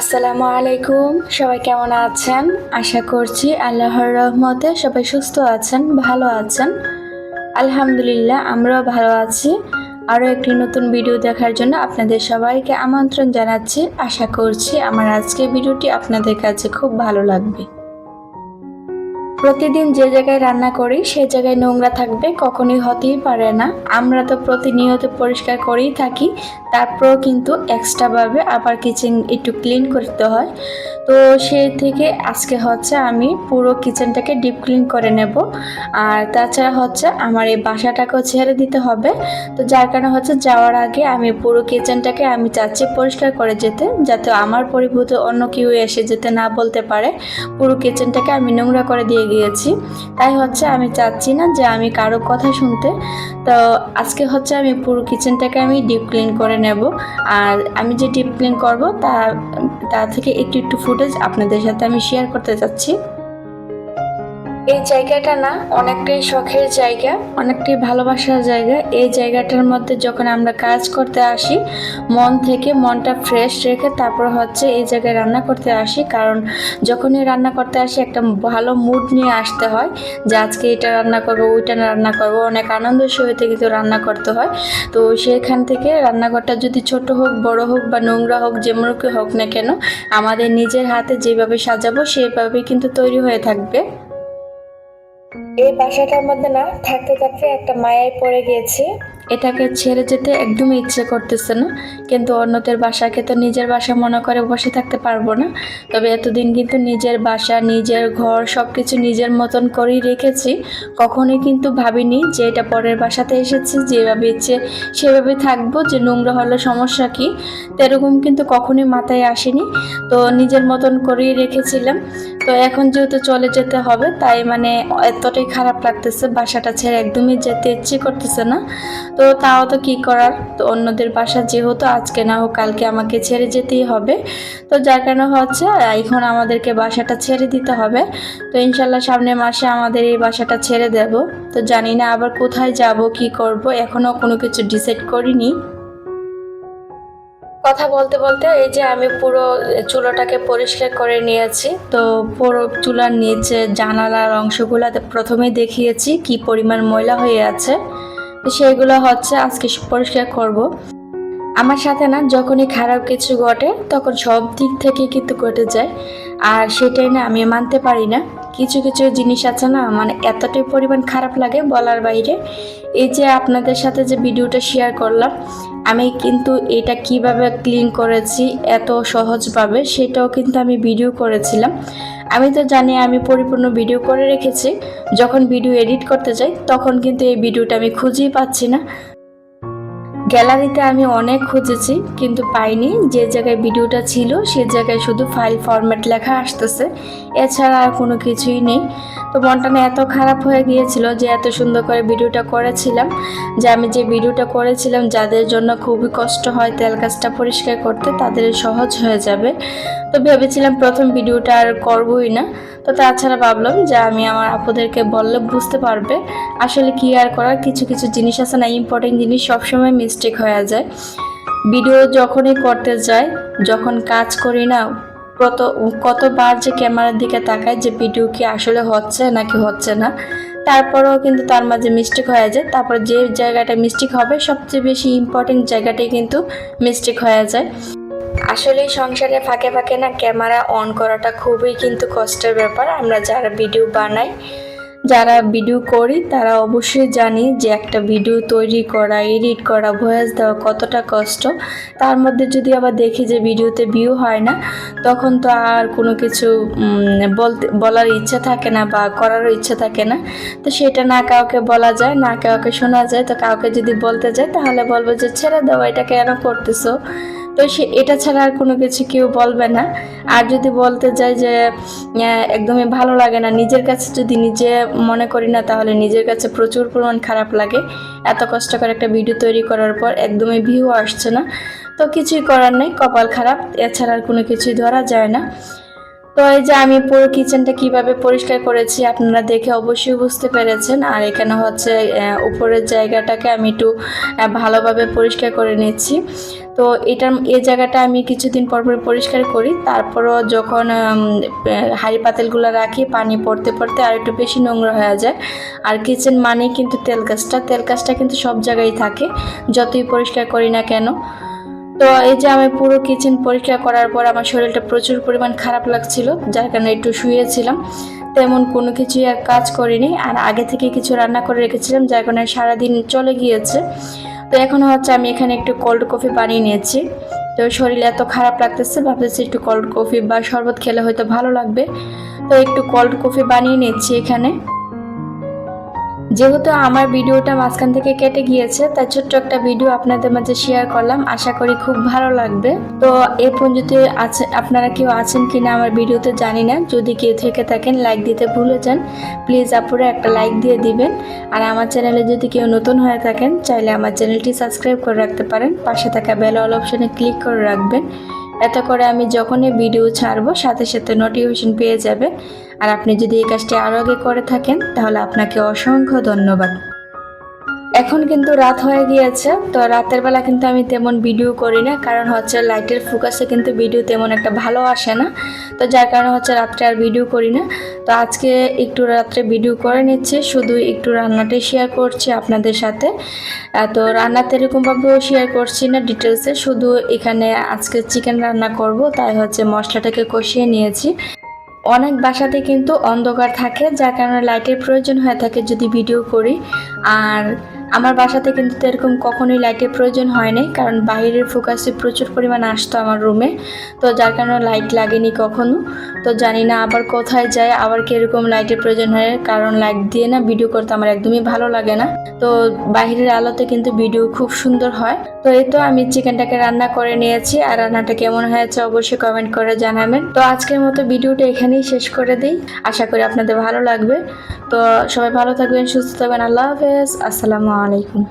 আসসালামু আলাইকুম। সবাই কেমন আছেন? আশা করছি আল্লাহর রহমতে সবাই সুস্থ আছেন, ভালো আছেন। আলহামদুলিল্লাহ, আমরাও ভালো আছি। আরও একটি নতুন ভিডিও দেখার জন্য আপনাদের সবাইকে আমন্ত্রণ জানাচ্ছি। আশা করছি আমার আজকের ভিডিওটি আপনাদের কাছে খুব ভালো লাগবে। প্রতিদিন যে জায়গায় রান্না করি, সে জায়গায় নোংরা থাকবে, কখনোই হতেই পারে না। আমরা তো প্রতিনিয়ত পরিষ্কার করেই থাকি তারপরেও কিন্তু এক্সট্রাভাবে আবার কিচেন একটু ক্লিন করতে হয়। তো সেই থেকে আজকে হচ্ছে আমি পুরো কিচেনটাকে ডিপ ক্লিন করে নেব। আর তাছাড়া হচ্ছে আমার এই বাসাটাকেও ছেড়ে দিতে হবে। তো যার কারণে হচ্ছে যাওয়ার আগে আমি পুরো কিচেনটাকে আমি চাচ্ছি পরিষ্কার করে যেতে, যাতে আমার পরিভূত অন্য কেউ এসে যেতে না বলতে পারে। পুরো কিচেনটাকে আমি নোংরা করে দিয়ে গিয়েছি। তাই হচ্ছে আমি চাচ্ছি না যে আমি কারও কথা শুনতে। তো আজকে হচ্ছে আমি পুরো কিচেনটাকে আমি ডিপ ক্লিন করে নেব। আর আমি যে ডিপ ক্লিন করব তা তা থেকে একটু একটু ফুটেজ আপনাদের সাথে আমি শেয়ার করতে চাচ্ছি। এই জায়গাটা না অনেকটাই শখের জায়গা, অনেকটাই ভালোবাসার জায়গা। এই জায়গাটার মধ্যে যখন আমরা কাজ করতে আসি, মন থেকে মনটা ফ্রেশ রেখে তারপর হচ্ছে এই জায়গায় রান্না করতে আসি। কারণ যখনই রান্না করতে আসি, একটা ভালো মুড নিয়ে আসতে হয় যে আজকে এটা রান্না করব, ওইটা রান্না করব। অনেক আনন্দের সহিত কিন্তু রান্না করতে হয়। তো সেখান থেকে রান্নাঘরটা যদি ছোট হোক, বড় হোক বা নোংরা হোক যেমন হোক না কেন, আমাদের নিজের হাতে যেভাবে সাজাবো, সেভাবেই কিন্তু তৈরি হয়ে থাকবে। এই বাসাটার মধ্যে না থাকতে থাকতে একটা মায়ায় পড়ে গিয়েছি। এটাকে ছেড়ে যেতে একদমই ইচ্ছে করতেছে না। কিন্তু অন্যদের বাসাকে তো নিজের বাসা মনে করে বসে থাকতে পারব না। তবে এতদিন কিন্তু নিজের বাসা, নিজের ঘর সব কিছু নিজের মতন করেই রেখেছি। কখনোই কিন্তু ভাবিনি যে এটা পরের বাসাতে এসেছি, যেভাবে ইচ্ছে সেভাবে থাকব, যে নোংরা হলে সমস্যা কি? এরকম কিন্তু কখনোই মাথায় আসেনি। তো নিজের মতন করেই রেখেছিলাম। তো এখন যেহেতু চলে যেতে হবে, তাই মানে এতটাই খারাপ লাগতেছে, বাসাটা ছেড়ে একদমই যেতে ইচ্ছে করতেছে না। তো তাও তো কি করার? তো অন্যদের বাসা যেহেতু আজকে না হোক, কালকে আমাকে ছেড়ে যেতেই হবে। তো যার কারণে হচ্ছে, এখন আমাদেরকে বাসাটা ছেড়ে দিতে হবে। তো ইনশাল্লাহ সামনের মাসে আমাদের এই বাসাটা ছেড়ে দেব। তো জানি না আবার কোথায় যাব, কি করব, এখনও কোনো কিছু ডিসাইড করিনি। কথা বলতে বলতে এই যে আমি পুরো চুলোটাকে পরিষ্কার করে নিয়েছি। তো পুরো চুলার নিচে জানালার অংশগুলোতে প্রথমে দেখিয়েছি কি পরিমাণ ময়লা হয়ে আছে। সেগুলো হচ্ছে আজকে পরিষ্কার করব। আমার সাথে না যখনই খারাপ কিছু ঘটে, তখন সব দিক থেকে কিন্তু ঘটে যায়। আর সেটাই না আমি মানতে পারি না। কিছু কিছু জিনিস আছে না মানে এতটাই পরিমাণ খারাপ লাগে বলার বাইরে। এই যে আপনাদের সাথে যে ভিডিওটা শেয়ার করলাম, আমি কিন্তু এটা কীভাবে ক্লিন করেছি, এত সহজভাবে, সেটাও কিন্তু আমি ভিডিও করেছিলাম। আমি তো জানি আমি পরিপূর্ণ ভিডিও করে রেখেছি। যখন ভিডিও এডিট করতে যাই, তখন কিন্তু এই ভিডিওটা আমি খুঁজেই পাচ্ছি না। গ্যালারিতে আমি অনেক খুঁজেছি, কিন্তু পাইনি। যে জায়গায় ভিডিওটা ছিল, সে জায়গায় শুধু ফাইল ফরম্যাট লেখা আসতেছে। এছাড়া আর কোনো কিছুই নেই। তো মনটা এত খারাপ হয়ে গিয়েছিল যে এত সুন্দর করে ভিডিওটা করেছিলাম, যে আমি যে ভিডিওটা করেছিলাম, যাদের জন্য খুবই কষ্ট হয় তেল গাছটা পরিষ্কার করতে, তাদের সহজ হয়ে যাবে। তো ভেবেছিলাম প্রথম ভিডিওটা আর করবই না। তো তাছাড়া ভাবলাম যে আমি আমার আপুদেরকে বললে বুঝতে পারবে, আসলে কি আর করার, কিছু কিছু জিনিস আছে না ইম্পর্টেন্ট জিনিস সবসময় মিস্টেক হয়ে যায়। ভিডিও যখনই করতে যাই, যখন কাজ করি না, কত, কতবার যে ক্যামেরার দিকে তাকায় যে ভিডিও কি আসলে হচ্ছে নাকি হচ্ছে না, তারপরেও কিন্তু তার মাঝে মিস্টেক হয়ে যায়। তারপর যে জায়গাটা মিস্টেক হবে, সবচেয়ে বেশি ইম্পর্টেন্ট জায়গাটাই কিন্তু মিস্টেক হয়ে যায়। আসলে সংসারে ফাঁকে ফাঁকে না ক্যামেরা অন করাটা খুবই কিন্তু কষ্টের ব্যাপার। আমরা যারা ভিডিও বানাই যারা ভিডিও করি, তারা অবশ্যই জানি যে একটা ভিডিও তৈরি করা, এডিট করা, ভয়েস দেওয়া কতটা কষ্ট। তার মধ্যে যদি আবার দেখি যে ভিডিওতে ভিউ হয় না, তখন তো আর কোনো কিছু বলতে, বলার ইচ্ছা থাকে না বা করারও ইচ্ছা থাকে না। তো সেটা না কাউকে বলা যায়, না কাউকে শোনা যায়। তো কাউকে যদি বলতে যায় তাহলে বলব যে ছেড়ে দাও, এটা কেন করতেছো? তো সে, এটা ছাড়া আর কোনো কিছু কেউ বলবে না। আর যদি বলতে চাই যে একদমই ভালো লাগে না, নিজের কাছে যদি নিজে মনে করি না, তাহলে নিজের কাছে প্রচুর পরিমাণ খারাপ লাগে। এত কষ্ট করে একটা ভিডিও তৈরি করার পর একদমই ভিউ আসছে না। তো কিছুই করার নেই, কপাল খারাপ, এছাড়া আর কোনো কিছুই ধরা যায় না। তো এই যে আমি পুরো কিচেনটা কীভাবে পরিষ্কার করেছি আপনারা দেখে অবশ্যই বুঝতে পেরেছেন। আর এখানে হচ্ছে উপরের জায়গাটাকে আমি একটু ভালোভাবে পরিষ্কার করে নিচ্ছি। তো এটার এই জায়গাটা আমি কিছুদিন পর পর পরিষ্কার করি। তারপরও যখন হাঁড়ি পাতিলগুলো রাখি, পানি পড়তে পড়তে আর একটু বেশি নোংরা হয়ে যায়। আর কিচেন মানেই কিন্তু তেল গাছটা। তেল গাছটা কিন্তু সব জায়গায় থাকে। যতই পরিষ্কার করি না কেন তো এই যে আমি পুরো কিচেন পরিষ্কার করার পর আমার শরীরটা প্রচুর পরিমাণ খারাপ লাগছিল, যার কারণে একটু শুয়েছিলাম। তেমন কোনো কিছুই আর কাজ করিনি, আর আগে থেকে কিছু রান্না করে রেখেছিলাম, যার কারণে সারাদিন চলে গিয়েছে। তো এখন হচ্ছে আমি এখানে একটু কোল্ড কফি বানিয়ে নিয়েছি। তো শরীর এত খারাপ লাগতেছে, ভাবতেছি একটু কোল্ড কফি বা শরবত খেলে হয়তো ভালো লাগবে। তো একটু কোল্ড কফি বানিয়ে নিচ্ছি এখানে। যেহেতু আমার ভিডিওটা মাঝখান থেকে কেটে গিয়েছে, তাই ছোট্ট একটা ভিডিও আপনাদের মাঝে শেয়ার করলাম। আশা করি খুব ভালো লাগবে। তো এই পর্যন্ত আছে, আপনারা কেউ আছেন কি না আমার ভিডিওতে জানি না। যদি কেউ থেকে থাকেন লাইক দিতে ভুলে যান প্লিজ আপুরে একটা লাইক দিয়ে দিবেন। আর আমার চ্যানেলে যদি কেউ নতুন হয়ে থাকেন, চাইলে আমার চ্যানেলটি সাবস্ক্রাইব করে রাখতে পারেন। পাশে থাকা বেল অল অপশনে ক্লিক করে রাখবেন। এত করে আমি যখনই ভিডিও ছাড়বো, সাথে সাথে নোটিফিকেশন পেয়ে যাবেন আর আপনি যদি এই কাজটি আরও আগে করে থাকেন, তাহলে আপনাকে অসংখ্য ধন্যবাদ। এখন কিন্তু রাত হয়ে গিয়েছে, তো রাতের বেলা কিন্তু আমি তেমন ভিডিও করি না, কারণ হচ্ছে লাইটের ফোকাসে কিন্তু ভিডিও তেমন একটা ভালো আসে না, তো যার কারণে হচ্ছে রাত্রে আর ভিডিও করি না। তো আজকে একটু রাত্রে ভিডিও করে নিচ্ছি, শুধু একটু রান্নাটাই শেয়ার করছি আপনাদের সাথে। তো রান্নাতে এরকমভাবেও শেয়ার করছি না ডিটেলসে শুধু এখানে আজকে চিকেন রান্না করব, তাই হচ্ছে মশলাটাকে কষিয়ে নিয়েছি। অনেক বাসাতে কিন্তু অন্ধকার থাকে, যার কারণে লাইটের প্রয়োজন হয়ে থাকে যদি ভিডিও করি। আর আমার বাসাতে কিন্তু এরকম কখনোই লাইটের প্রয়োজন হয়নি, কারণ বাইরের ফোকাসে প্রচুর পরিমাণ আসতো আমার রুমে তো যার কারণে লাইট লাগেনি কখনো। তো জানি না আবার কোথায় যায়, আবার কীরকম লাইটের প্রয়োজন হয়, কারণ লাইট দিয়ে না ভিডিও করতে আমার একদমই ভালো লাগে না। তো বাইরের আলোতে কিন্তু ভিডিও খুব সুন্দর হয়। তো এই তো আমি চিকেনটাকে রান্না করে নিয়েছি, আর রান্নাটা কেমন হয়েছে অবশ্যই কমেন্ট করে জানাবেন। তো আজকের মতো ভিডিওটা এখানেই শেষ করে দিই। আশা করি আপনাদের ভালো লাগবে। তো সবাই ভালো থাকবেন, সুস্থ থাকবেন, আল্লাহ হাফেজ, আসসালামু আলাইকুম